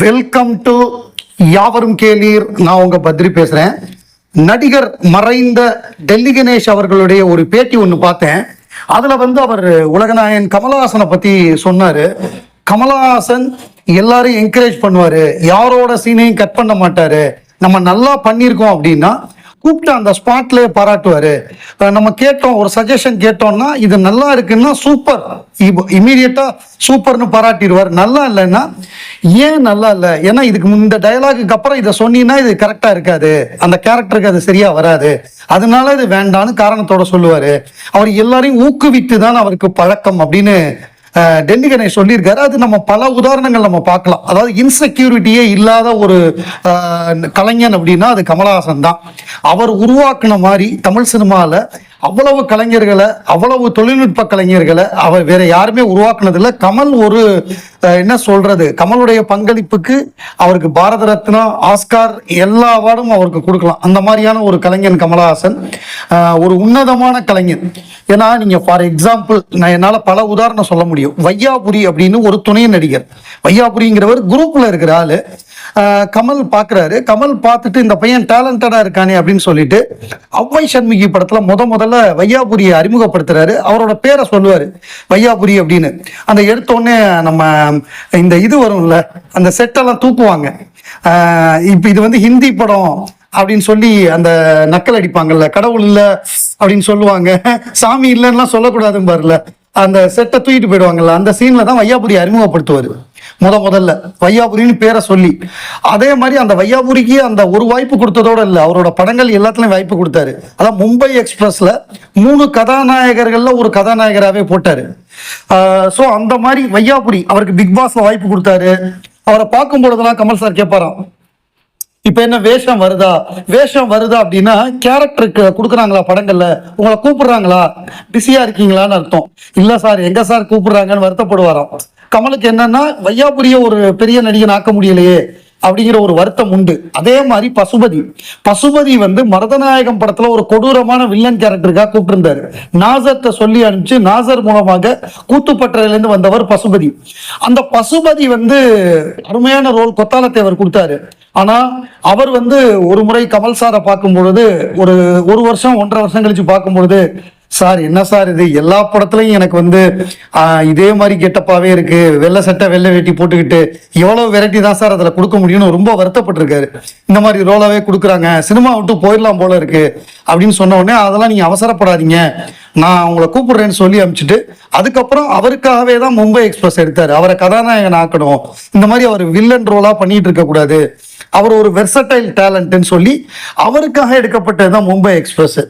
Welcome to யாவரும் கேளீர். நான் உங்க பத்ரி பேசுறேன். நடிகர் மறைந்த டெல்லி கணேஷ் அவர்களுடைய ஒரு பேட்டி ஒன்று பார்த்தேன். அதுல வந்து அவர் உலகநாயகன் கமலஹாசனை பத்தி சொன்னாரு. கமலஹாசன் எல்லாரையும் என்கரேஜ் பண்ணுவாரு. யாரோட சீனையும் கட் பண்ண மாட்டாரு. நம்ம நல்லா பண்ணியிருக்கோம் அப்படின்னா கூப்பிட்டு அந்த ஸ்பாட்லேயே பாராட்டுவார். நம்ம கேட்டோம் ஒரு சஜஷன் கேட்டோம்னா இது நல்லா இருக்குன்னா சூப்பர் இமீடியட்டாக சூப்பர்னு பாராட்டிடுவார். நல்லா இல்லைன்னா ஏன் நல்லா இல்லை? ஏன்னா இதுக்கு இந்த டயலாகுக்கு அப்புறம் இதை சொன்னீங்கன்னா இது கரெக்டாக இருக்காது. அந்த கேரக்டருக்கு அது சரியாக வராது. அதனால இது வேண்டான்னு காரணத்தோட சொல்லுவார். அவர் எல்லாரையும் ஊக்குவித்து தான் அவருக்கு பழக்கம் அப்படின்னு டெல்லி கணேஷ் சொல்லியிருக்காரு. அது நம்ம பல உதாரணங்கள் நம்ம பார்க்கலாம். அதாவது இன்செக்யூரிட்டியே இல்லாத ஒரு அஹ், கலைஞன் அப்படின்னா அது கமலஹாசன் தான். அவர் உருவாக்குன மாதிரி தமிழ் சினிமாவில் அவ்வளவு கலைஞர்களை அவ்வளவு தொழில்நுட்ப கலைஞர்களை அவர் வேற யாருமே உருவாக்குனதில்ல. கமல் ஒரு என்ன சொல்றது? கமலுடைய பங்களிப்புக்கு அவருக்கு பாரத ரத்னா ஆஸ்கார் எல்லா அவார்டும் அவருக்கு கொடுக்கலாம். அந்த மாதிரியான ஒரு கலைஞன் கமலஹாசன். ஒரு உன்னதமான கலைஞன். ஏன்னா நீங்க ஃபார் எக்ஸாம்பிள் நான் என்னால் பல உதாரணம் சொல்ல முடியும். வையாபுரி அப்படின்னு ஒரு துணை நடிகர். வையாபுரிங்கிறவர் குரூப்ல இருக்கிற ஆளு. கமல் பார்க்குறாரு கமல் பார்த்துட்டு இந்த பையன் டேலண்டடாக இருக்கானே அப்படின்னு சொல்லிட்டு அவ்வை சண்முகி படத்தில் முத முதல்ல வையாபுரியை அறிமுகப்படுத்துறாரு. அவரோட பேரை சொல்லுவார் வையாபுரி அப்படின்னு. அந்த எடுத்தோடனே நம்ம இந்த இது வரும்ல அந்த செட்டெல்லாம் தூக்குவாங்க. இப்போ இது வந்து ஹிந்தி படம் அப்படின்னு சொல்லி அந்த நக்கல் அடிப்பாங்கல்ல கடவுள் இல்லை அப்படின்னு சொல்லுவாங்க. சாமி இல்லைன்னா சொல்லக்கூடாதுன்னு பாருல அந்த செட்டை தூக்கிட்டு போயிடுவாங்கல்ல அந்த சீன்ல தான் வையாபுரி அறிமுகப்படுத்துவார். முத முதல்ல வையாபுரின்னு பேரை சொல்லி. அதே மாதிரி அந்த வையாபுரிக்கு அந்த ஒரு வாய்ப்பு கொடுத்ததோட இல்லை அவரோட படங்கள் எல்லாத்துலேயும் வாய்ப்பு கொடுத்தாரு. அதான் மும்பை எக்ஸ்பிரஸ்ல மூணு கதாநாயகர்கள்ல ஒரு கதாநாயகராகவே போட்டாரு. ஸோ அந்த மாதிரி வையாபுரி அவருக்கு பிக் பாஸ்ல வாய்ப்பு கொடுத்தாரு. அவரை பார்க்கும் பொழுதெல்லாம் கமல் சார் கேட்பாராம் இப்ப என்ன வேஷம் வருதா? வேஷம் வருதா? அப்படின்னா கேரக்டருக்கு கொடுக்குறாங்களா படங்கள்ல? உங்களை கூப்பிடுறாங்களா? பிஸியா இருக்கீங்களான்னு அர்த்தம். இல்ல சார் எங்க சார் கூப்பிடுறாங்கன்னு வருத்தப்படுவாராம். கமலுக்கு என்னன்னா வையாபுரிய ஒரு பெரிய நடிகன் ஆக்க முடியலையே அப்படிங்கிற ஒரு வருத்தம் உண்டு. அதே மாதிரி பசுபதி. பசுபதி வந்து மரதநாயகம் படத்துல ஒரு கொடூரமான வில்லன் கேரக்டருக்காக கூப்பிட்டிருந்தாரு. நாசர்கிட்ட சொல்லி அனுப்பிச்சு நாசர் மூலமாக கூத்துப்பட்டறையிலேருந்து வந்தவர் பசுபதி. அந்த பசுபதி வந்து அருமையான ரோல் கொத்தாலத்தேவர் கொடுத்தாரு. ஆனா அவர் வந்து ஒரு முறை கமல் சாரை பார்க்கும் பொழுது ஒரு ஒரு வருஷம் ஒன்றரை வருஷம் கழிச்சு பார்க்கும் பொழுது சார் என்ன சார் இது? எல்லா படத்துலையும் எனக்கு வந்து இதே மாதிரி கெட்டப்பாவே இருக்கு. வெள்ளை சட்டை வெள்ளை வேட்டி போட்டுக்கிட்டு எவ்வளவு வெரைட்டி தான் சார் அதுல கொடுக்க முடியும்னு ரொம்ப வருத்தப்பட்டிருக்காரு. இந்த மாதிரி ரோலாவே கொடுக்குறாங்க. சினிமா விட்டு போயிடலாம் போல இருக்கு அப்படின்னு சொன்ன உடனே அதெல்லாம் நீங்க அவசரப்படாதீங்க. நான் உங்களை கூப்பிடுறேன்னு சொல்லி அனுப்பிச்சிட்டு அதுக்கப்புறம் அவருக்காகவே தான் மும்பை எக்ஸ்பிரஸ் எடுத்தார். அவரை கதாநாயகன் ஆக்கணும் இந்த மாதிரி அவர் வில்லன் ரோலா பண்ணிட்டு இருக்க கூடாது அவர் ஒரு வெர்சடைல் டேலண்ட்னு சொல்லி அவருக்காக எடுக்கப்பட்டது தான் மும்பை எக்ஸ்பிரஸ்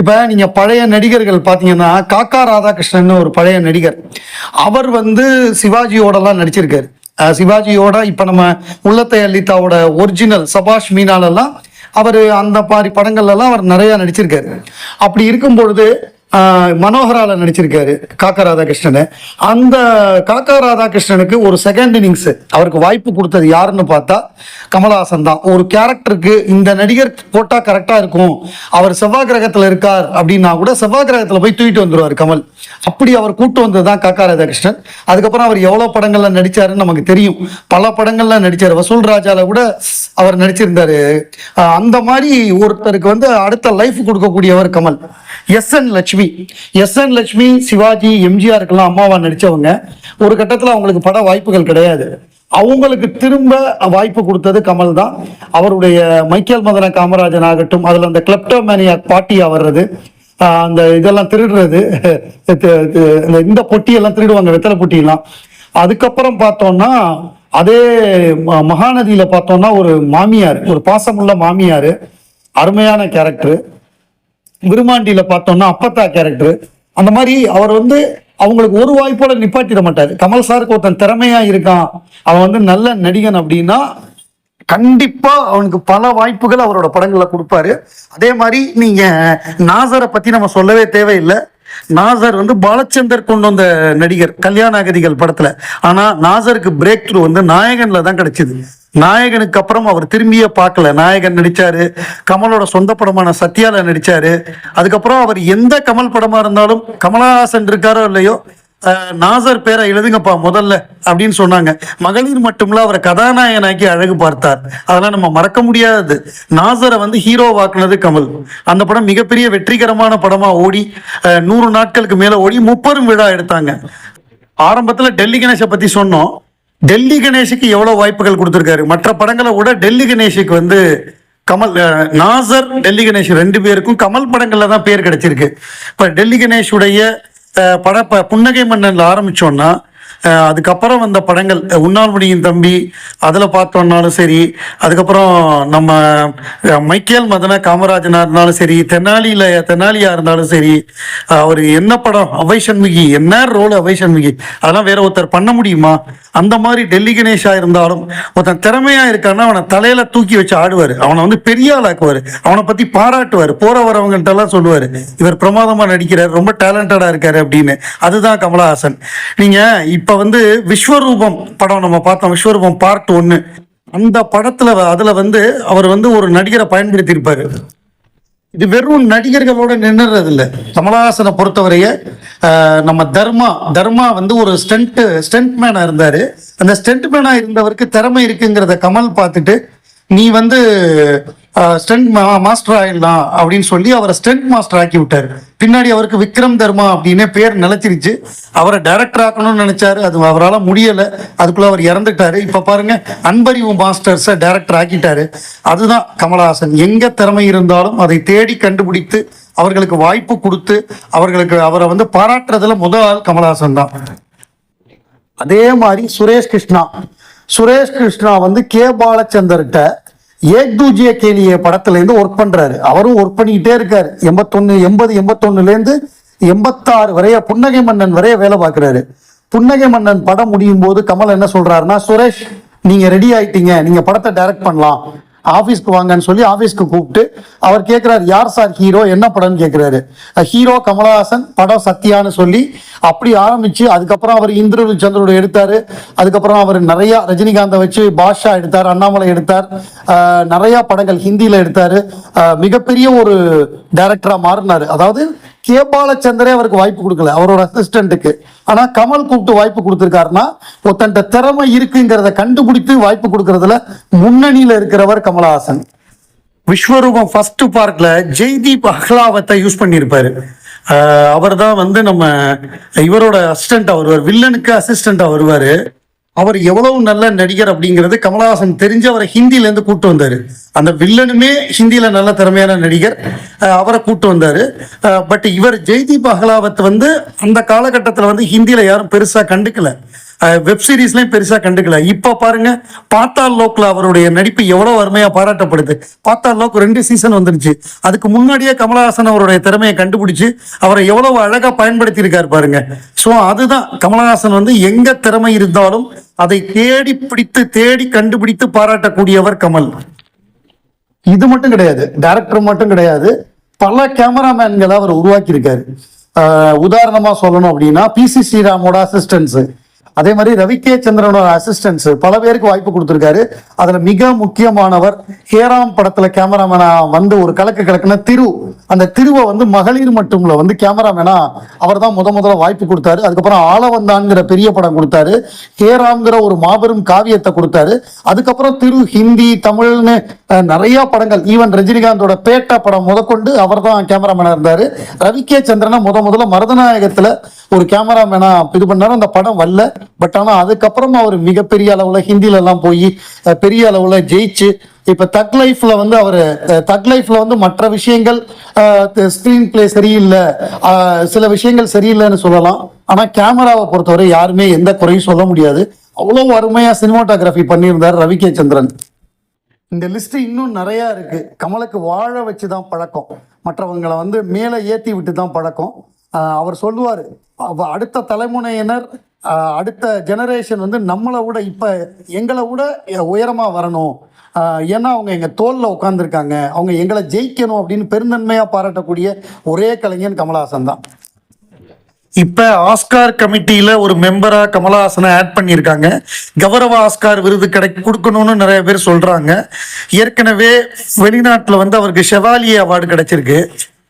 இப்போ நீங்கள் பழைய நடிகர்கள் பார்த்தீங்கன்னா காக்கா ராதாகிருஷ்ணன் ஒரு பழைய நடிகர். அவர் வந்து சிவாஜியோடலாம் நடிச்சிருக்காரு. சிவாஜியோட இப்போ நம்ம உள்ளத்தை அலிதாவோட ஒரிஜினல் சபாஷ் மீனாலெல்லாம் அவர் அந்த மாதிரி படங்கள்லாம் அவர் நிறையா நடிச்சிருக்காரு. அப்படி இருக்கும் பொழுது மனோகரால நடிச்சிருக்காரு காக்கா ராதாகிருஷ்ணன். அந்த காக்கா ராதாகிருஷ்ணனுக்கு ஒரு செகண்ட் இன்னிங்ஸ் அவருக்கு வாய்ப்பு கொடுத்தது யாருன்னு பார்த்தா கமலஹாசன் தான். ஒரு கேரக்டருக்கு இந்த நடிகர் போட்டா கரெக்டா இருக்கும். அவர் செவ்வாய் கிரகத்துல இருக்கார் அப்படின்னா கூட செவ்வாய் கிரகத்துல போய் தூக்கிட்டு வந்துருவார் கமல். அப்படி அவர் கூட்டு வந்தது தான் காக்கா ராதாகிருஷ்ணன். அதுக்கப்புறம் அவர் எவ்வளவு படங்கள்ல நடிச்சாருன்னு நமக்கு தெரியும். பல படங்கள்ல நடித்தார் வசூல் ராஜால கூட அவர் நடிச்சிருந்தாரு. அந்த மாதிரி ஒருத்தருக்கு வந்து அடுத்த லைஃப் கொடுக்கக்கூடியவர் Kamal. S N Lakshmi S N Lakshmi Sivaji எம்ஜிஆருக்கெல்லாம் அம்மாவா நடிச்சவங்க ஒரு கட்டத்துல அவங்களுக்கு பட வாய்ப்புகள் கிடையாது. அவங்களுக்கு திரும்ப வாய்ப்பு கொடுத்தது கமல் தான். அவருடைய மைக்கேல் மதன காமராஜன் ஆகட்டும் அதுல அந்த கிளப்டோமேனியா பாட்டியா வர்றது அந்த இதெல்லாம் திருடுறது இந்த- இந்த பொட்டியெல்லாம் திருடுவாங்க வெத்தலை பொட்டியெல்லாம். அதுக்கப்புறம் பார்த்தோம்னா அதே மகாநதியில் மகாநதியில பார்த்தோம்னா ஒரு மாமியார் ஒரு பாசமுள்ள மாமியார் அருமையான கேரக்டர் விருமாண்டியில பார்த்தோம்னா அப்பத்தா கேரக்டர் அந்த மாதிரி அவர் வந்து அவங்களுக்கு ஒரு வாய்ப்போட நிப்பாட்டிட மாட்டாரு. கமல் சாருக்கு ஒருத்தன் திறமையா இருக்கான். அவன் வந்து நல்ல நடிகன் அப்படின்னா கண்டிப்பா அவனுக்கு பல வாய்ப்புகள் அவரோட படங்கள்ல கொடுப்பாரு. அதே மாதிரி நீங்க நாசரை பத்தி நம்ம சொல்லவே தேவையில்லை. நாசர் வந்து பாலச்சந்தர் கொண்டு வந்த நடிகர் கல்யாண அகதிகள் படத்துல. ஆனா நாசருக்கு பிரேக் த்ரூ வந்து நாயகன்ல தான் கிடைச்சது. நாயகனுக்கு அப்புறம் அவர் திரும்பியே பார்க்கல. நாயகன் நடிச்சாரு. கமலோட சொந்த படமான சத்யால நடிச்சாரு. அதுக்கப்புறம் அவர் எந்த கமல் படமா இருந்தாலும் கமலஹாசன் இருக்காரோ இல்லையோ நாசர் பேரை எழுதுங்கப்பா முதல்ல அப்படின்னு சொன்னாங்க. மகளிர் மட்டும்ல அவரை கதாநாயகனாக்கி அழகு பார்த்தார். அதெல்லாம் நம்ம மறக்க முடியாது. நாசரை வந்து ஹீரோ வாக்குனது கமல். அந்த படம் மிகப்பெரிய வெற்றிகரமான படமா ஓடி நூறு நாட்களுக்கு மேல ஓடி முப்பெரும் விழா எடுத்தாங்க. ஆரம்பத்துல டெல்லி கணேஷை பத்தி சொன்னோம். டெல்லி கணேஷுக்கு எவ்வளவு வாய்ப்புகள் கொடுத்துருக்காரு? மற்ற படங்களை விட டெல்லி கணேஷுக்கு வந்து கமல் அஹ், நாசர் டெல்லி கணேஷ் ரெண்டு பேருக்கும் கமல் படங்கள்ல தான் பேர் கிடைச்சிருக்கு. இப்ப டெல்லி கணேஷுடைய பட ப- புன்னகை மன்னன்ல ஆரம்பிச்சோம்னா அதுக்கப்புறம் வந்த படங்கள் அஹ், முடியும் தம்பி அதில் பார்த்தோம்னாலும் சரி அதுக்கப்புறம் நம்ம மைக்கேல் மதன காமராஜனா இருந்தாலும் சரி தென்னாலியில் தென்னாலியாக இருந்தாலும் சரி அவர் என்ன படம் அவை சண்முகி என்ன ரோல் அவை சண்முகி அதெல்லாம் வேற ஒருத்தர் பண்ண முடியுமா? அந்த மாதிரி டெல்லி கணேஷா இருந்தாலும் ஒருத்தன் திறமையா இருக்கான்னா அவனை தலையில தூக்கி வச்சு ஆடுவார். அவனை வந்து பெரிய ஆளாக்குவார். அவனை பத்தி பாராட்டுவார். போற வரவங்கள்ட்ட எல்லாம் சொல்லுவார். இவர் பிரமாதமா நடிக்கிறார் ரொம்ப டேலண்டடா இருக்காரு அப்படின்னு. அதுதான் கமலஹாசன். நீங்க இப்போ வந்து விஸ்வரூபம் படம் நம்ம பார்த்தோம். விஸ்வரூபம் பார்ட் ஒன்னு. அந்த படத்துல அதில் அதுல வந்து அவர் வந்து ஒரு நடிகரை பயன்படுத்தியிருப்பார். இது வெறும் நடிகர்களோட நின்றுறது இல்லை கமலஹாசனை பொறுத்தவரைய நம்ம தர்மா தர்மா வந்து ஒரு ஸ்டண்ட் ஸ்டண்ட் இருந்தார். அந்த ஸ்டண்ட்மேனாக இருந்தவருக்கு திறமை இருக்குங்கிறத கமல் பார்த்துட்டு நீ வந்து ஸ்டண்ட் மாஸ்டர் ஆயிடலாம் அப்படின்னு சொல்லி அவரை ஸ்டண்ட் மாஸ்டர் ஆக்கி விட்டாரு பின்னாடி அவருக்கு விக்ரம் தர்மா அப்படின்னு பேர் நிலைச்சிருச்சு அவரை டைரக்டர் ஆக்கணும்னு நினைச்சாரு. அது அவரால் முடியல. அதுக்குள்ள அவர் இறந்துட்டாரு. இப்போ பாருங்க அன்பறிவு மாஸ்டர்ஸை டைரக்டர் ஆக்கிட்டாரு. அதுதான் கமலஹாசன். எங்க திறமை இருந்தாலும் அதை தேடி கண்டுபிடித்து அவர்களுக்கு வாய்ப்பு கொடுத்து அவர்களுக்கு அவரை வந்து பாராட்டுறதுல முதல் ஆள் கமலஹாசன் தான். அதே மாதிரி சுரேஷ் கிருஷ்ணா. சுரேஷ் கிருஷ்ணா வந்து கே. பாலச்சந்தர்கிட்ட ஏ தூஜிய கேலிய படத்துலேருந்து ஒர்க் பண்றாரு. அவரும் ஒர்க் பண்ணிக்கிட்டே இருக்கார். எண்பத்தொன்னு எண்பது எண்பத்தொன்னுலேருந்து எண்பத்தாறு வரைய புன்னகை மன்னன் வரைய வேலை பார்க்குறாரு. புன்னகை மன்னன் படம் முடியும் போது கமல் என்ன சொல்றாருன்னா சுரேஷ் நீங்கள் ரெடி ஆயிட்டீங்க. நீங்க படத்தை டைரக்ட் பண்ணலாம். ஆஃபீஸ்க்கு வாங்கன்னு சொல்லி ஆஃபீஸ்க்கு கூப்பிட்டு அவர் கேட்குறாரு யார் சார் ஹீரோ என்ன படம்னு கேட்குறாரு ஹீரோ கமலஹாசன் படம் சத்யான்னு சொல்லி அப்படி ஆரம்பிச்சு அதுக்கப்புறம் அவர் இந்திரனு சந்திரோடு எடுத்தார். அதுக்கப்புறம் அவர் நிறையா ரஜினிகாந்தை வச்சு பாஷா எடுத்தார் அண்ணாமலை எடுத்தார். நிறையா படங்கள் ஹிந்தியில் எடுத்தார். மிகப்பெரிய ஒரு டேரக்டராக மாறினார். அதாவது கே பாலச்சந்தரே அவருக்கு வாய்ப்பு கொடுக்கல அவரோட அசிஸ்டன்ட்டுக்கு ஆனால் கமல் கூப்பிட்டு வாய்ப்பு கொடுத்துருக்காருன்னா ஒருத்தன்ட்ட திறமை இருக்குங்கிறத கண்டுபிடித்து வாய்ப்பு கொடுக்கறதுல முன்னணியில் இருக்கிறவர் கமலஹாசன். விஸ்வரூபம் ஃபர்ஸ்ட் பார்க்ல ஜெய்தீப் அஹ்லாவத்தை யூஸ் பண்ணியிருப்பாரு. அவர் தான் வந்து நம்ம இவரோட அசிஸ்டண்ட்டாக வருவார் வில்லனுக்கு அசிஸ்டண்ட்டாக வருவார். அவர் எவ்வளவு நல்ல நடிகர் அப்படிங்கிறது கமலஹாசன் தெரிஞ்சு அவரை ஹிந்தில இருந்து கூட்டு வந்தாரு. அந்த வில்லனுமே ஹிந்தியில நல்ல திறமையான நடிகர் அவரை கூப்பிட்டு வந்தாரு. பட் இவர் ஜெய்தீப் அகலாவத் வந்து அந்த காலகட்டத்தில் வந்து ஹிந்தியில யாரும் பெருசா கண்டுக்கல. வெப் சீரிஸ்லயும் பெருசா கண்டுக்கல. இப்ப பாருங்க பாத்தால் லோக்ல அவருடைய நடிப்பு எவ்வளவு அருமையா பாராட்டப்படுது. பாத்தால் லோக் ரெண்டு சீசன் வந்துருச்சு. அதுக்கு முன்னாடியே கமலஹாசன் அவருடைய திறமையை கண்டுபிடிச்சு அவரை எவ்வளவு அழகா பயன்படுத்தி இருக்காரு பாருங்க. சோ அதுதான் கமலஹாசன் வந்து எங்க திறமை இருந்தாலும் அதை தேடி பிடித்து தேடி கண்டுபிடித்து பாராட்டக்கூடியவர் கமல். இது மட்டும் கிடையாது. டேரக்டர் மட்டும் கிடையாது. பல கேமராமேன்களை அவர் உருவாக்கி இருக்காரு உதாரணமா சொல்லணும் அப்படின்னா பி சி ஸ்ரீராமோட அசிஸ்டன்ஸ் அதே மாதிரி ரவி கே சந்திரனோட அசிஸ்டன்ஸ் பல பேருக்கு வாய்ப்பு கொடுத்துருக்காரு. அதுல மிக முக்கியமானவர் ஹேராம் படத்துல கேமராமேனா வந்து ஒரு கலக்கு கலக்குன திரு. அந்த திருவை வந்து மகளிர் மட்டும்ல வந்து கேமராமேனா அவர் தான் முத முதல்ல வாய்ப்பு கொடுத்தாரு. அதுக்கப்புறம் ஆளவந்தான்ங்கிற பெரிய படம் கொடுத்தாரு. ஹேராம்ங்கிற ஒரு மாபெரும் காவியத்தை கொடுத்தாரு. அதுக்கப்புறம் திரு ஹிந்தி தமிழ்னு நிறைய படங்கள். ஈவன் ரஜினிகாந்தோட பேட்டா படம் முதற்கொண்டு அவர் தான் கேமராமேனாக இருந்தார். ரவி கே சந்திரனை முத முதல்ல மருதநாயகத்தில் ஒரு கேமராமேனாக இது பண்ணாரு. அந்த படம் வரல. பட் ஆனால் அதுக்கப்புறம் அவர் மிகப்பெரிய அளவில் ஹிந்திலெல்லாம் போய் பெரிய அளவில் ஜெயிச்சு இப்போ தக் லைஃப்ல வந்து அவர் தக் லைஃப்ல வந்து மற்ற விஷயங்கள் ஸ்க்ரீன் பிளே சரியில்லை சில விஷயங்கள் சரியில்லைன்னு சொல்லலாம். ஆனால் கேமராவை பொறுத்தவரை யாருமே எந்த குறையும் சொல்ல முடியாது. அவ்வளோ அருமையாக சினிமாட்டோகிராஃபி பண்ணியிருந்தார் ரவி கே சந்திரன். இந்த லிஸ்ட் இன்னும் நிறைய இருக்கு. கமலுக்கு வாழ வச்சு தான் பழக்கம். மற்றவங்களை வந்து மேலே ஏற்றி விட்டு தான் பழக்கம் அவர் சொல்லுவார் அடுத்த தலைமுறையினர் அடுத்த ஜெனரேஷன் வந்து நம்மளை விட இப்போ எங்களை விட உயரமாக வரணும். ஏன்னா அவங்க எங்கள் தோலில் உட்காந்துருக்காங்க அவங்க எங்களை ஜெயிக்கணும் அப்படின்னு பெருந்தன்மையாக பாராட்டக்கூடிய ஒரே கலைஞன் கமலஹாசன் தான். இப்ப ஆஸ்கார் கமிட்டியில ஒரு மெம்பரா கமலஹாசனை ஆட் பண்ணியிருக்காங்க. கௌரவ ஆஸ்கார் விருது கிடை கொடுக்கணும்னு நிறைய பேர் சொல்றாங்க. ஏற்கனவே வெளிநாட்டுல வந்து அவருக்கு ஷெவாலியே அவார்டு கிடைச்சிருக்கு.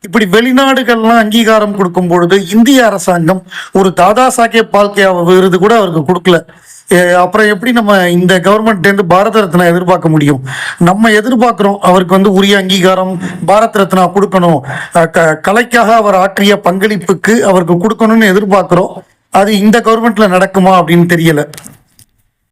இப்படி வெளிநாடுகள்லாம் அங்கீகாரம் கொடுக்கும் பொழுது இந்திய அரசாங்கம் ஒரு தாதா சாஹேப் பால்கே விருது கூட அவருக்கு கொடுக்கல. அப்புறம் எப்படி நம்ம இந்த கவர்மெண்ட்லேருந்து பாரத ரத்னா எதிர்பார்க்க முடியும்? நம்ம எதிர்பார்க்குறோம் அவருக்கு வந்து உரிய அங்கீகாரம் பாரத் ரத்னா கொடுக்கணும். அஹ் க- கலைக்காக அவர் ஆற்றிய பங்களிப்புக்கு அவருக்கு கொடுக்கணும்னு எதிர்பார்க்குறோம். அது இந்த கவர்மெண்ட்ல நடக்குமா அப்படின்னு தெரியல.